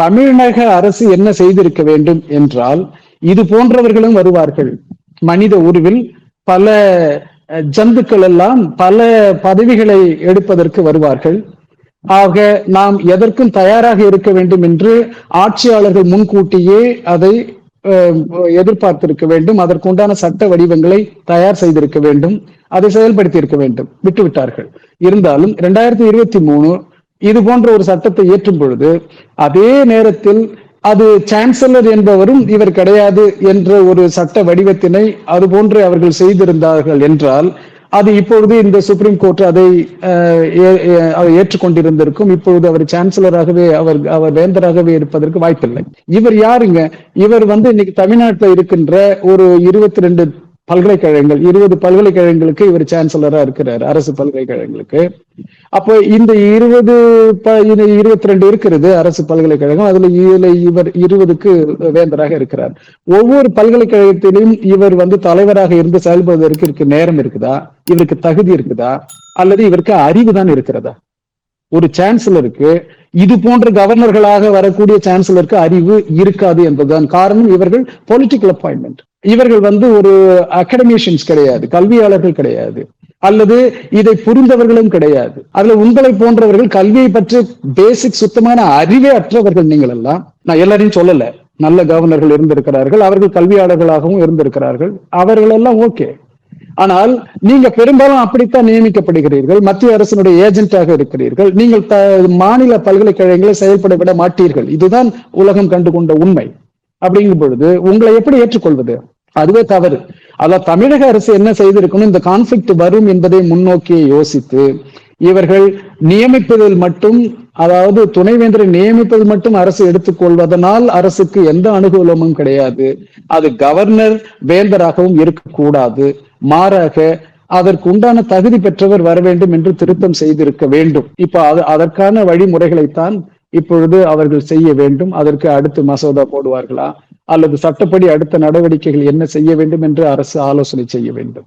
தமிழக அரசு என்ன செய்திருக்க வேண்டும் என்றால் இது போன்றவர்களும் வருவார்கள். மனித உருவில் பல ஜந்துக்கள் எல்லாம் பல பதவிகளை எடுப்பதற்கு வருவார்கள். ஆக நாம் எதற்கும் தயாராக இருக்க வேண்டும் என்று ஆட்சியாளர்கள் முன்கூட்டியே அதை அஹ், எதிர்பார்த்திருக்க வேண்டும். அதற்குண்டான சட்ட வடிவங்களை தயார் செய்திருக்க வேண்டும். அதை செயல்படுத்தி இருக்க வேண்டும். விட்டுவிட்டார்கள். இருந்தாலும் இரண்டாயிரத்தி இருபத்தி மூணு இது போன்ற ஒரு சட்டத்தை இயற்றும் பொழுது அதே நேரத்தில் அது சான்சலர் என்பவரும் இவர் கிடையாது என்ற ஒரு சட்ட வடிவத்தினை அது போன்று அவர்கள் செய்திருந்தார்கள் என்றால் அது இப்பொழுது இந்த சுப்ரீம் கோர்ட் அதை ஏ- ஏற்றுக்கொண்டிருந்திருக்கும். இப்பொழுது அவர் சான்சலராகவே அவர் அவர் வேந்தராகவே இருப்பதற்கு வாய்ப்பில்லை. இவர் யாருங்க? இவர் வந்து இன்னைக்கு தமிழ்நாட்டில் இருக்கின்ற ஒரு இருபத்தி ரெண்டு பல்கலைக்கழகங்கள் இருபது பல்கலைக்கழகங்களுக்கு இவர் சான்சலரா இருக்கிறார் அரசு பல்கலைக்கழகங்களுக்கு. அப்போ இந்த இருபது இருபத்தி ரெண்டு இருக்கிறது அரசு பல்கலைக்கழகம் அதுல இதுல இவர் இருபதுக்கு வேந்தராக இருக்கிறார். ஒவ்வொரு பல்கலைக்கழகத்திலும் இவர் வந்து தலைவராக இருந்து செயல்படுவதற்கு இருக்கு நேரம் இருக்குதா? இவருக்கு தகுதி இருக்குதா? அல்லது இவருக்கு அறிவு தான் இருக்கிறதா? ஒரு சான்சலருக்கு இது போன்ற கவர்னர்களாக வரக்கூடிய சான்சலருக்கு அறிவு இருக்காது என்பதுதான் காரணம். இவர்கள் பொலிட்டிக்கல் அப்பாயின்மெண்ட் இவர்கள் வந்து ஒரு அகடமிஷியன்ஸ் கிடையாது கல்வியாளர்கள் கிடையாது. அல்லது இதை புரிந்தவர்களும் கிடையாது. அதுல உங்களை போன்றவர்கள் கல்வியை பற்றி பேசிக் சுத்தமான அறிவே அற்றவர்கள் நீங்கள் எல்லாம் நான் எல்லாரையும் சொல்லல. நல்ல கவர்னர்கள் இருந்திருக்கிறார்கள் அவர்கள் கல்வியாளர்களாகவும் இருந்திருக்கிறார்கள். அவர்கள் எல்லாம் ஓகே ஆனால் நீங்க பெரும்பாலும் அப்படித்தான் நியமிக்கப்படுகிறீர்கள். மத்திய அரசினுடைய ஏஜென்ட்டாக இருக்கிறீர்கள். நீங்கள் த- மாநில பல்கலைக்கழகங்களை செயல்பட விட மாட்டீர்கள். இதுதான் உலகம் கண்டு கொண்ட உண்மை. அப்படிங்கும் பொழுது உங்களை எப்படி ஏற்றுக்கொள்வது? அதுவே தவறு. அதான் தமிழக அரசு என்ன செய்திருக்கணும்? இந்த கான்ஃபிளிக்ட் வரும் என்பதை முன்னோக்கி யோசித்து இவர்கள் நியமிப்பதில் மட்டும் அதாவது துணைவேந்தரை நியமிப்பதில் மட்டும் அரசு எடுத்துக்கொள்வதனால் அரசுக்கு எந்த அனுகூலமும் கிடையாது. அது கவர்னர் வேந்தராகவும் இருக்கக்கூடாது. மாறாக அதற்கு உண்டான தகுதி பெற்றவர் வர வேண்டும் என்று திருத்தம் செய்திருக்க வேண்டும். இப்ப அது அதற்கான வழிமுறைகளைத்தான் இப்பொழுது அவர்கள் செய்ய வேண்டும். அதற்கு அடுத்து மசோதா போடுவார்களா? அல்லது சட்டப்படி அடுத்த நடவடிக்கைகள் என்ன செய்ய வேண்டும் என்று அரசு ஆலோசனை செய்ய வேண்டும்.